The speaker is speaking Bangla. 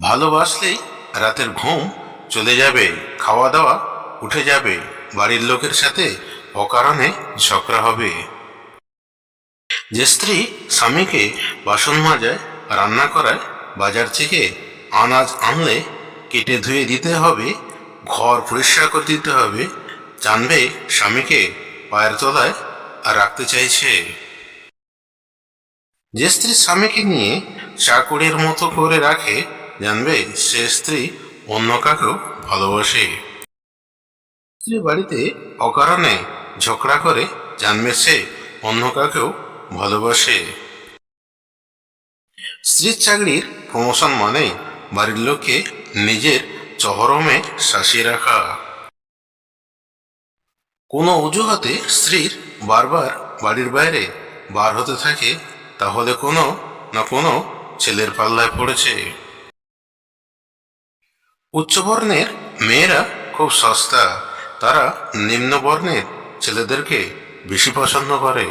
ভালোবাসলেই রাতের ঘুম চলে যাবে খাওয়া দাওয়া উঠে যাবে, বাড়ির লোকের সাথে অকারণে ঝগড়া হবে। যে স্ত্রী স্বামীকে বাসন মাজায়, রান্না করায়, বাজার থেকে আনাজ আনলে কেটে ধুয়ে দিতে হবে, ঘর পরিষ্কার করে দিতে হবে, জানবে স্বামীকে পায়ের তলায় রাখতে চাইছে। যে স্ত্রী স্বামীকে নিয়ে চাকুরির মতো করে রাখে জানবে সে স্ত্রী অন্য কাকেও ভালোবাসে। স্ত্রী বাড়িতে অকারণে ঝগড়া করে জানবে সে অন্য কাকেও ভালোবাসে। স্ত্রীর চাকরির প্রমোশন মানে বাড়ির লোককে নিজের চহরমে শাসিয়ে রাখা। কোনো অজুহাতে স্ত্রীর বারবার বাড়ির বাইরে বার হতে থাকে, তাহলে কোনো না কোনো ছেলের পাল্লায় পড়েছে। উচ্চবর্ণের মেয়েরা খুব সস্তা। তারা নিম্নবর্ণের ছেলেদেরকে বেশি পছন্দ করে।